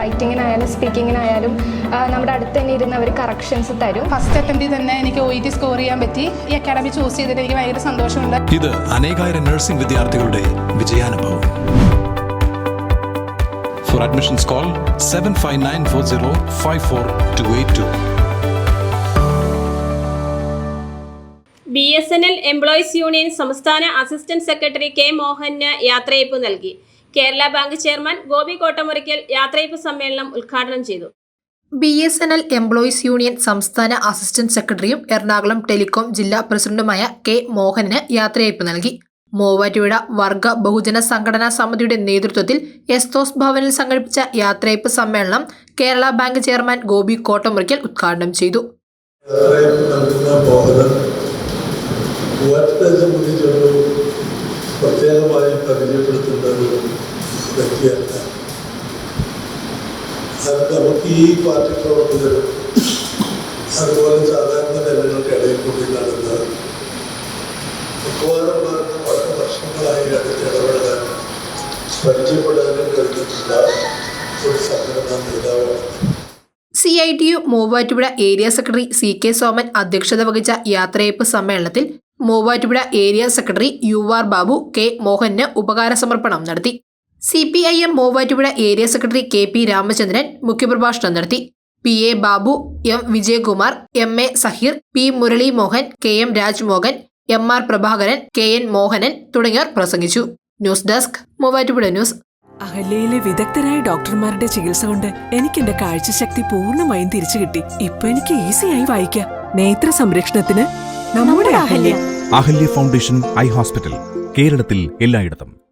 റൈറ്റിങ്ങിനായാലും സ്പീക്കിങ്ങിനായാലും നമ്മുടെ അടുത്ത് തന്നെ ഇരുന്ന് അവർ കറക്ഷൻസ് തരും. ഫസ്റ്റ് അറ്റംപ്റ്റിൽ തന്നെ എനിക്ക് ഒ ഇ ടി സ്കോർ ചെയ്യാൻ പറ്റി. ഈ അക്കാഡമി ചൂസ് ചെയ്തിട്ട് എനിക്ക് ഭയങ്കര സന്തോഷമുണ്ട്. ഇത് അനേകായിരം നഴ്സിംഗ് വിദ്യാർത്ഥികളുടെ വിജയാനുഭവം. For admissions call seven five nine four zero five four two eight two B S N L employees union സംസ്ഥാന അസിസ്റ്റന്റ് സെക്രട്ടറി കെ മോഹന് യാത്രയയപ്പ് നൽകി. കേരള ബാങ്ക് ചെയർമാൻ ഗോപി കോട്ടമുറിക്കൽ യാത്രയപ്പ് സമ്മേളനം ഉദ്ഘാടനം ചെയ്തു. B S N L employees union സംസ്ഥാന അസിസ്റ്റന്റ് സെക്രട്ടറിയും എറണാകുളം ടെലികോം ജില്ലാ പ്രസിഡന്റുമായ കെ മോഹനന് യാത്രയയപ്പ് നൽകി. മൂവാറ്റുപുഴ വർഗ ബഹുജന സംഘടനാ സമിതിയുടെ നേതൃത്വത്തിൽ എസ്തോസ് ഭവനിൽ സംഘടിപ്പിച്ച യാത്രയപ്പ് സമ്മേളനം കേരള ബാങ്ക് ചെയർമാൻ ഗോപി കോട്ടമുറിക്കൽ ഉദ്ഘാടനം ചെയ്തു. പ്രത്യേകമായി പരിചയപ്പെടുത്തുന്ന ഒരു വ്യക്തിയല്ല അത് നമുക്ക് ഈ പാർട്ടി പ്രവർത്തകരും അതുപോലെ സാധാരണ കൂടി നടന്ന മിക്കവാറും വർഷങ്ങളായി ഇടപെടാൻ പരിചയപ്പെടാനും കഴിഞ്ഞിട്ടില്ല. ഒരു സംഘടനാ നേതാവാണ്. C I T U Muvattupuzha area secretary C K Soman അധ്യക്ഷത വഹിച്ച യാത്രയയപ്പ് സമ്മേളനത്തിൽ Muvattupuzha area secretary U R Babu K Mohan ഉപകാര സമർപ്പണം നടത്തി. C P I M Muvattupuzha area secretary K P Ramachandran മുഖ്യപ്രഭാഷണം നടത്തി. P A Babu M Vijayakumar M A Saheer P Murali Mohan K M Rajmohan M R Prabhakaran K N Mohanan തുടങ്ങിയവർ പ്രസംഗിച്ചു. News desk Muvattupuzha news. അഹല്യയിലെ വിദഗ്ധരായ ഡോക്ടർമാരുടെ ചികിത്സ കൊണ്ട് എനിക്ക് എന്റെ കാഴ്ചശക്തി പൂർണമായും തിരിച്ചു കിട്ടി. ഇപ്പൊ എനിക്ക് ഈസിയായി വായിക്കാം. നേത്ര സംരക്ഷണത്തിന് നമ്മുടെ Ahalya. Ahalya foundation eye hospital കേരളത്തിൽ എല്ലായിടത്തും.